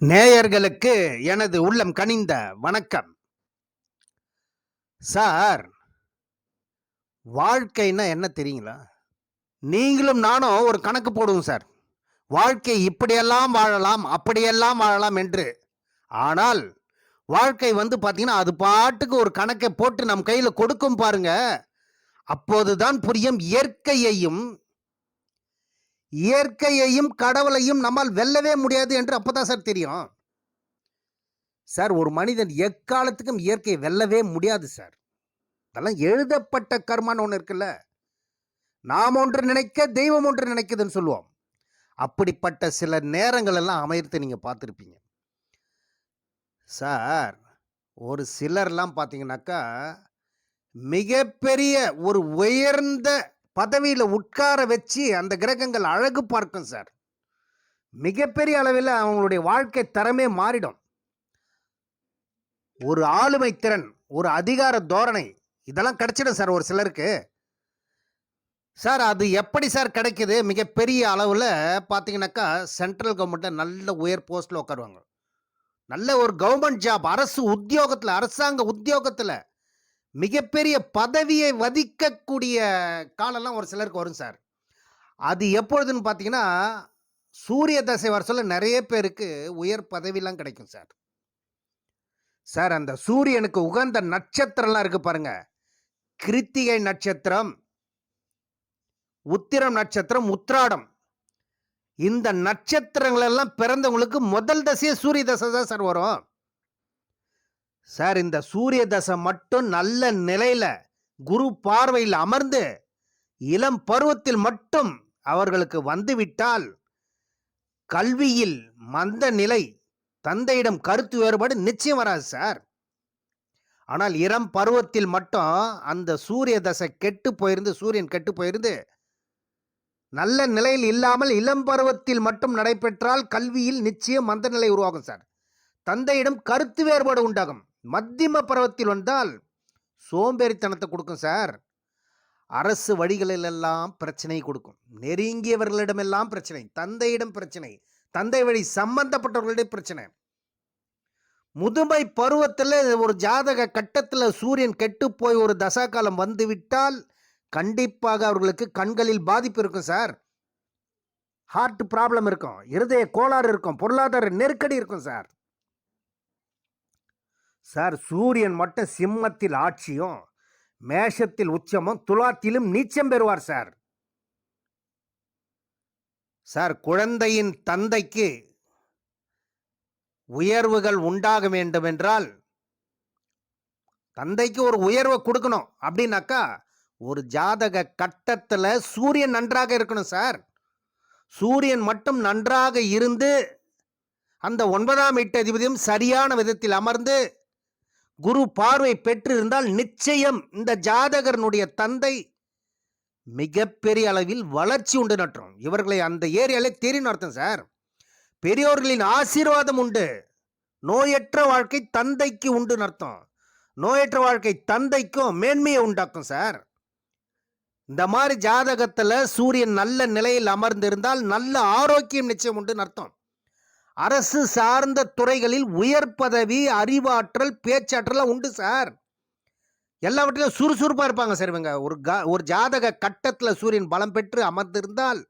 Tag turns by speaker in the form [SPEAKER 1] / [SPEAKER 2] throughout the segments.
[SPEAKER 1] நேயர்களுக்கு எனது உள்ளம் கனிந்த வணக்கம். சார் வாழ்க்கைன்னா என்ன தெரியுங்களா? நீங்களும் நானும் ஒரு கணக்கு போடுவோம் சார். வாழ்க்கை இப்படியெல்லாம் வாழலாம் அப்படியெல்லாம் வாழலாம் என்று. ஆனால் வாழ்க்கை வந்து பார்த்தீங்கன்னா அது பாட்டுக்கு ஒரு கணக்கை போட்டு நம் கையில் கொடுக்கும் பாருங்க. அப்போதுதான் புரியும் இயற்கையையும் இயற்கையையும் கடவுளையும் நம்மால் வெல்லவே முடியாது என்று அப்போதான் சார் தெரியும். சார் ஒரு மனிதன் எக்காலத்துக்கும் இயற்கையை வெல்லவே முடியாது சார். அதெல்லாம் எழுதப்பட்ட கர்மான்னு ஒன்று இருக்குல்ல. நாம் ஒன்று நினைக்க தெய்வம் ஒன்று நினைக்குதுன்னு சொல்லுவோம். அப்படிப்பட்ட சில நேரங்கள் எல்லாம் அமையத்தை நீங்கள் பார்த்துருப்பீங்க. சார் ஒரு சிலர்லாம் பார்த்தீங்கன்னாக்கா மிகப்பெரிய ஒரு உயர்ந்த பதவியில் உட்கார வச்சு அந்த கிரகங்கள் அழகு பார்க்கும் சார். மிகப்பெரிய அளவில் அவங்களுடைய வாழ்க்கை தரமே மாறிடும். ஒரு ஆளுமை திறன் ஒரு அதிகார தோரணை இதெல்லாம் கிடைச்சிடும் சார் ஒரு சிலருக்கு. சார் அது எப்படி சார் கிடைக்குது? மிகப்பெரிய அளவில் பார்த்தீங்கன்னாக்கா சென்ட்ரல் கவர்மெண்ட்டில் நல்ல உயர் போஸ்ட்டில் உட்காருவாங்க. நல்ல ஒரு கவர்மெண்ட் ஜாப் அரசு உத்தியோகத்தில் அரசாங்க உத்தியோகத்தில். மிகப்பெரிய பதவியை வதிக்கக்கூடிய காலம்லாம் ஒரு சிலருக்கு வரும் சார். அது எப்பொழுதுன்னு பார்த்தீங்கன்னா சூரிய தசை வர சொல்ல நிறைய பேருக்கு உயர் பதவிலாம் கிடைக்கும் சார். சார் அந்த சூரியனுக்கு உகந்த நட்சத்திரம்லாம் இருக்கு பாருங்க. கிருத்திகை நட்சத்திரம் உத்திரம் நட்சத்திரம் உத்திராடம். இந்த நட்சத்திரங்களெல்லாம் பிறந்தவங்களுக்கு முதல் தசையே சூரிய தசை தான் சார் வரும். சார் இந்த சூரிய தசை மட்டும் நல்ல நிலையில குரு பார்வையில் அமர்ந்து இளம் பருவத்தில் மட்டும் அவர்களுக்கு வந்துவிட்டால் கல்வியில் மந்த நிலை தந்தையிடம் கருத்து வேறுபாடு நிச்சயம் வராது சார். ஆனால் இளம் பருவத்தில் மட்டும் அந்த சூரிய தசை கெட்டு போயிருந்து சூரியன் கெட்டு போயிருந்து நல்ல நிலையில் இல்லாமல் இளம் பருவத்தில் மட்டும் நடைபெற்றால் கல்வியில் நிச்சயம் மந்த நிலை உருவாகும் சார். தந்தையிடம் கருத்து வேறுபாடு உண்டாகும். மத்தியம பருவத்தில் வந்தால் சோம்பேறித்தனத்தை கொடுக்கும் சார். அரசு வழிகளிலெல்லாம் பிரச்சனை கொடுக்கும். நெருங்கியவர்களிடமெல்லாம் பிரச்சனை தந்தையிடம் பிரச்சனை தந்தை வழி சம்பந்தப்பட்டவர்களிடம் பிரச்சனை. முதுமை பருவத்தில் ஒரு ஜாதக கட்டத்தில் சூரியன் கெட்டு போய் ஒரு தசாகாலம் வந்துவிட்டால் கண்டிப்பாக அவர்களுக்கு கண்களில் பாதிப்பு இருக்கும் சார். ஹார்ட் ப்ராப்ளம் இருக்கும் இருதய கோளாறு இருக்கும் பொருளாதார நெருக்கடி இருக்கும் சார். சார் சூரியன் மட்டும் சிம்மத்தில் ஆட்சியும் மேஷத்தில் உச்சமும் துலாத்திலும் நீச்சம் பெறுவார் சார். சார் குழந்தையின் தந்தைக்கு உயர்வுகள் உண்டாக வேண்டும் என்றால் தந்தைக்கு ஒரு உயர்வை கொடுக்கணும். அப்படின்னாக்கா ஒரு ஜாதக கட்டத்தில் சூரியன் நன்றாக இருக்கணும் சார். சூரியன் மட்டும் நன்றாக இருந்து அந்த ஒன்பதாம் எட்டு அதிபதியும் சரியான விதத்தில் அமர்ந்து குரு பார்வை பெற்றிருந்தால் நிச்சயம் இந்த ஜாதகரனுடைய தந்தை மிகப்பெரிய அளவில் வளர்ச்சி உண்டு நட்டும் இவர்களை அந்த ஏரியாலே தெரியும் அர்த்தம் சார். பெரியோர்களின் ஆசீர்வாதம் உண்டு. நோயற்ற வாழ்க்கை தந்தைக்கு உண்டு அர்த்தம். நோயற்ற வாழ்க்கை தந்தைக்கும் மேன்மையை உண்டாக்கும் சார். இந்த மாதிரி ஜாதகத்தில் சூரியன் நல்ல நிலையில் அமர்ந்திருந்தால் நல்ல ஆரோக்கியம் நிச்சயம் உண்டு அர்த்தம். அரசு சார்ந்த துறைகளில் உயர் பதவி அறிவாற்றல் பேச்சாற்றலாம் உண்டு சார். எல்லாவற்றிலும் சுறுசுறுப்பாக இருப்பாங்க சார் இவங்க. ஒரு க ஒரு ஜாதக கட்டத்தில் சூரியன் பலம் பெற்று அமர்ந்திருந்தால்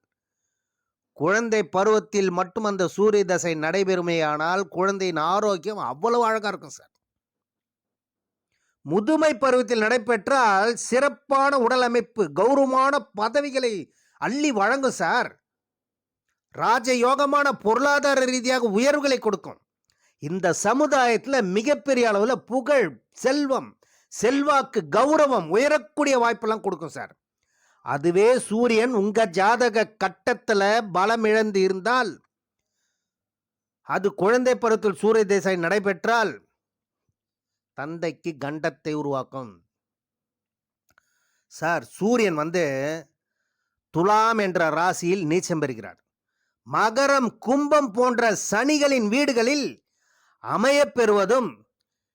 [SPEAKER 1] குழந்தை பருவத்தில் மட்டும் அந்த சூரிய தசை நடைபெறுமையானால் குழந்தையின் ஆரோக்கியம் அவ்வளவு அழகாக இருக்கும் சார். முதுமை பருவத்தில் நடைபெற்றால் சிறப்பான உடல் அமைப்பு கௌரவமான பதவிகளை அள்ளி வழங்கும் சார். ராஜயோகமான பொருளாதார ரீதியாக உயர்வுகளை கொடுக்கும். இந்த சமுதாயத்தில் மிகப்பெரிய அளவில் புகழ் செல்வம் செல்வாக்கு கௌரவம் உயரக்கூடிய வாய்ப்பெல்லாம் கொடுக்கும் சார். அதுவே சூரியன் உங்கள் ஜாதக கட்டத்தில் பலம் இழந்து இருந்தால் அது குழந்தை பருவத்தில் சூரிய தேசாய் நடைபெற்றால் தந்தைக்கு கண்டத்தை உருவாக்கும். சார் சூரியன் வந்து துலாம் என்ற ராசியில் நீச்சம் பெறுகிறார். மகரம் கும்பம் போன்ற சனிகளின் வீடுகளில் அமையப் பெறுவதும்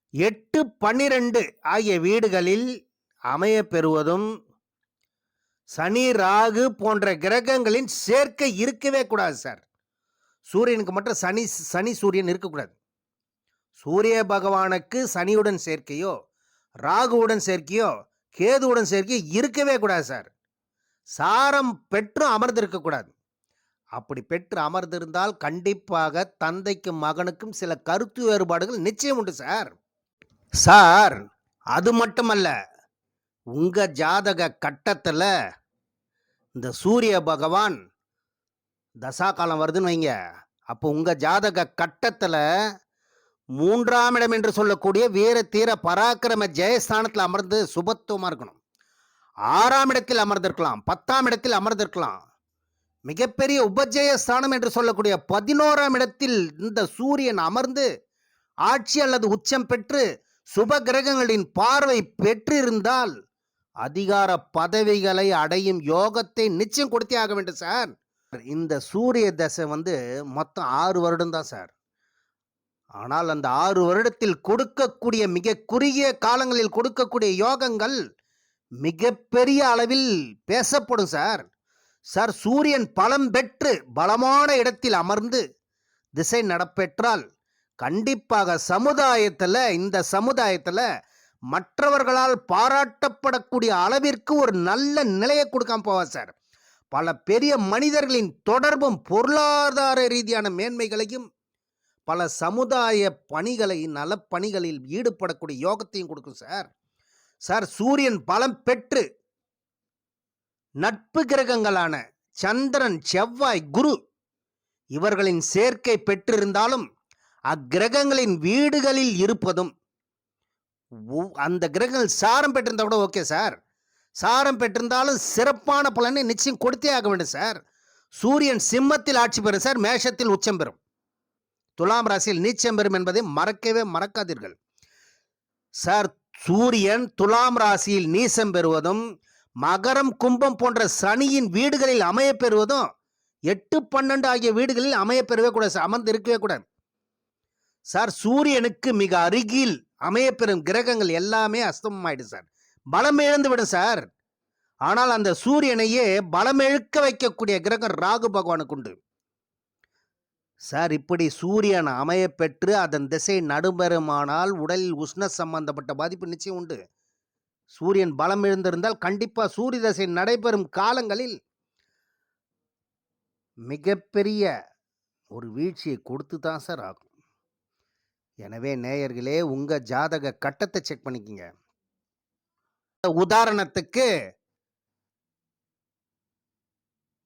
[SPEAKER 1] எட்டு பன்னிரண்டு ஆகிய வீடுகளில் அமையப்பெறுவதும் சனி ராகு போன்ற கிரகங்களின் சேர்க்கை இருக்கவே கூடாது சார். சூரியனுக்கு மட்டும் சனி சனி சூரியன் இருக்கக்கூடாது. சூரிய பகவானுக்கு சனியுடன் சேர்க்கையோ ராகுவுடன் சேர்க்கையோ கேதுவுடன் சேர்க்கையோ இருக்கவே கூடாது சார். சாரம் பெற்றும் அமர்ந்திருக்கக்கூடாது. அப்படி பெற்று அமர்ந்திருந்தால் கண்டிப்பாக தந்தைக்கும் மகனுக்கும் சில கருத்து வேறுபாடுகள் நிச்சயம் உண்டு சார். சார் அது மட்டுமல்ல உங்கள் ஜாதக கட்டத்தில் இந்த சூரிய பகவான் தசா காலம் வருதுன்னு வைங்க. அப்போ உங்கள் ஜாதக கட்டத்தில் மூன்றாம் இடம் என்று சொல்லக்கூடிய வீர தீர பராக்கிரம ஜெயஸ்தானத்தில் அமர்ந்து சுபத்துவமாக இருக்கணும். ஆறாம் இடத்தில் அமர்ந்திருக்கலாம் பத்தாம் இடத்தில் அமர்ந்திருக்கலாம். மிகப்பெரிய உபஜய ஸ்தானம் என்று சொல்லக்கூடிய பதினோராம் இடத்தில் இந்த சூரியன் அமர்ந்து ஆட்சி அல்லது உச்சம் பெற்று சுப கிரகங்களின் பார்வை பெற்றிருந்தால் அதிகார பதவிகளை அடையும் யோகத்தை நிச்சயம் கொடுத்தே ஆக வேண்டும் சார். இந்த சூரிய தசை வந்து மொத்தம் ஆறு வருடம் தான் சார். ஆனால் அந்த ஆறு வருடத்தில் கொடுக்கக்கூடிய மிக குறுகிய காலங்களில் கொடுக்கக்கூடிய யோகங்கள் மிகப்பெரிய அளவில் பேசப்படும் சார். சார் சூரியன் பலம் பெற்று பலமான இடத்தில் அமர்ந்து திசை நடப்பெற்றால் கண்டிப்பாக சமுதாயத்தில் இந்த சமுதாயத்தில் மற்றவர்களால் பாராட்டப்படக்கூடிய அளவிற்கு ஒரு நல்ல நிலையை கொடுக்காம போவார் சார். பல பெரிய மனிதர்களின் தொடர்பும் பொருளாதார ரீதியான மேன்மைகளையும் பல சமுதாய பணிகளை நலப்பணிகளில் ஈடுபடக்கூடிய யோகத்தையும் கொடுக்கும் சார். சார் சூரியன் பலம் பெற்று நட்பு கிரகங்களான சந்திரன் செவ்வாய் குரு இவர்களின் சேர்க்கை பெற்றிருந்தாலும் அக்கிரகங்களின் வீடுகளில் இருப்பதும் அந்த கிரகங்கள் சாரம் பெற்றிருந்தா கூட ஓகே சார் சாரம் பெற்றிருந்தாலும் சிறப்பான பலனை நிச்சயம் கொடுத்தே ஆக வேண்டும் சார் சூரியன் சிம்மத்தில் ஆட்சி பெறும் சார் மேஷத்தில் உச்சம் பெறும். துலாம் ராசியில் நீச்சம் பெறும் என்பதை மறக்கவே மறக்காதீர்கள். சார் சூரியன் துலாம் ராசியில் நீசம் பெறுவதும் மகரம் கும்பம் போன்ற சனியின் வீடுகளில் அமைய பெறுவதும் எட்டு பன்னெண்டு ஆகிய வீடுகளில் அமைய பெறவே கூடாது அமர்ந்து இருக்கவே கூடாது. சார் சூரியனுக்கு மிக அருகில் அமையப்பெறும் கிரகங்கள் எல்லாமே அஸ்தமமாயிடும் சார். பலம் இழந்து விடும் சார். ஆனால் அந்த சூரியனையே பலம் இழுக்க வைக்கக்கூடிய கிரகம் ராகு பகவானுக்கு உண்டு. சார் இப்படி சூரியன் அமைய பெற்று அதன் திசை நடுபெறுமானால் உடலில் உஷ்ண சம்பந்தப்பட்ட பாதிப்பு நிச்சயம் உண்டு. சூரியன் பலம் எழுந்திருந்தால் கண்டிப்பாக சூரிய தசை நடைபெறும் காலங்களில் மிகப்பெரிய ஒரு வீழ்ச்சியை கொடுத்து தான் சார் ஆகும். எனவே நேயர்களே உங்கள் ஜாதக கட்டத்தை செக் பண்ணிக்கிங்க. உதாரணத்துக்கு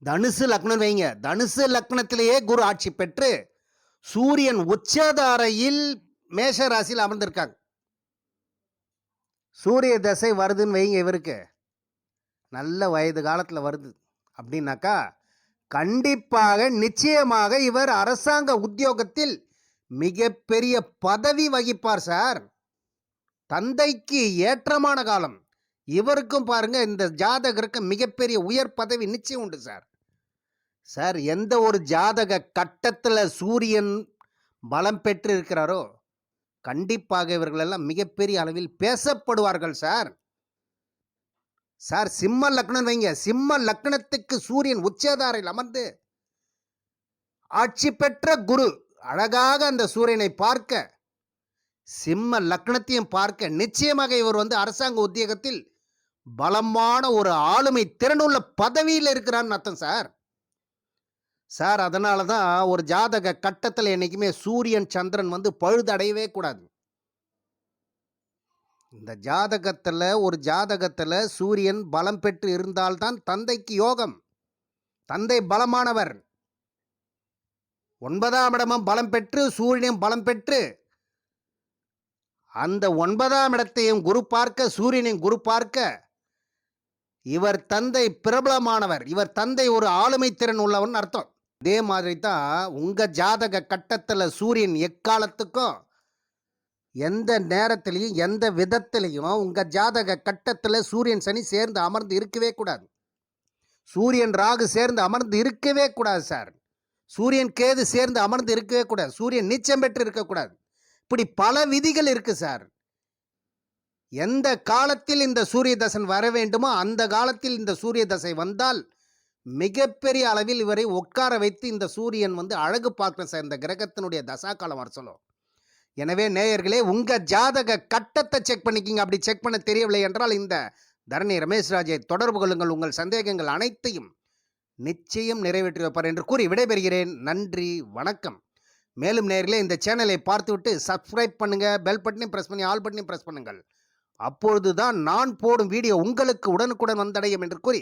[SPEAKER 1] தனுசு லக்னம் வைங்க. தனுசு லக்னத்திலேயே குரு ஆட்சி பெற்று சூரியன் உச்சதாரையில் மேஷ ராசியில் அமர்ந்திருக்காங்க. சூரிய தசை வருதுன்னு வைங்க இவருக்கு. நல்ல வயது காலத்தில் வருது. அப்படின்னாக்கா கண்டிப்பாக நிச்சயமாக இவர் அரசாங்க உத்தியோகத்தில் மிகப்பெரிய பதவி வகிப்பார் சார். தந்தைக்கு ஏற்றமான காலம். இவருக்கும் பாருங்க இந்த ஜாதகருக்கு மிகப்பெரிய உயர் பதவி நிச்சயம் உண்டு சார். சார் எந்த ஒரு ஜாதக கட்டத்தில் சூரியன் பலம் பெற்று இருக்கிறாரோ கண்டிப்பாக இவர்களெல்லாம் மிகப்பெரிய அளவில் பேசப்படுவார்கள் சார். சார் சிம்ம லக்னம் வைங்க. சிம்ம லக்னத்துக்கு சூரியன் உச்சதாரையில் அமர்ந்து ஆட்சி பெற்ற குரு அழகாக அந்த சூரியனை பார்க்க சிம்ம லக்னத்தையும் பார்க்க நிச்சயமாக இவர் வந்து அரசாங்க உத்தியோகத்தில் பலமான ஒரு ஆளுமை திறனுள்ள பதவியில் இருக்கிறான்னு அர்த்தம் சார். சார் அதனால தான் ஒரு ஜாதக கட்டத்தில் என்னைக்குமே சூரியன் சந்திரன் வந்து பழுதடையவே கூடாது. இந்த ஜாதகத்தில் ஒரு ஜாதகத்தில் சூரியன் பலம் பெற்று இருந்தால்தான் தந்தைக்கு யோகம். தந்தை பலமானவர். ஒன்பதாம் இடமும் பலம் பெற்று சூரியனும் பலம் பெற்று. அந்த ஒன்பதாம் இடத்தையும் குரு பார்க்க சூரியனையும் குரு பார்க்க இவர் தந்தை பிரபலமானவர். இவர் தந்தை ஒரு ஆளுமை திறன் உள்ளவன் அர்த்தம். இதே மாதிரி தான் உங்கள் ஜாதக கட்டத்தில் சூரியன் எக்காலத்துக்கும் எந்த நேரத்திலையும் எந்த விதத்திலையும் உங்கள் ஜாதக கட்டத்தில் சூரியன் சனி சேர்ந்து அமர்ந்து இருக்கவே கூடாது. சூரியன் ராகு சேர்ந்து அமர்ந்து இருக்கவே கூடாது சார். சூரியன் கேது சேர்ந்து அமர்ந்து இருக்கவே கூடாது. சூரியன் நீச்சம் பெற்று இருக்கக்கூடாது இப்படி பல விதிகள் இருக்கு சார். எந்த காலத்தில் இந்த சூரிய தசன் வர வேண்டுமோ அந்த காலத்தில் இந்த சூரிய தசை வந்தால் மிகப்பெரிய அளவில் இவரை உட்கார வைத்து இந்த சூரியன் வந்து அழகு பார்க்க சேர்ந்த கிரகத்தினுடைய தசா காலம் வர சொல்லும். எனவே நேயர்களே உங்கள் ஜாதக கட்டத்தை செக் பண்ணிக்கிங்க. அப்படி செக் பண்ண தெரியவில்லை என்றால் இந்த தரணி ரமேஷ் ராஜை தொடர்பு கொள்ளுங்கள். உங்கள் சந்தேகங்கள் அனைத்தையும் நிச்சயம் நிறைவேற்றி வைப்பார் என்று கூறி விடைபெறுகிறேன். நன்றி வணக்கம். மேலும் நேயர்களே இந்த சேனலை பார்த்துவிட்டு சப்ஸ்கிரைப் பண்ணுங்கள் பெல் பட்டனையும் பிரஸ் பண்ணி ஆல் பட்டனையும் பிரஸ் பண்ணுங்கள். அப்பொழுதுதான் நான் போடும் வீடியோ உங்களுக்கு உடனுக்குடன் வந்தடையும் என்று கூறி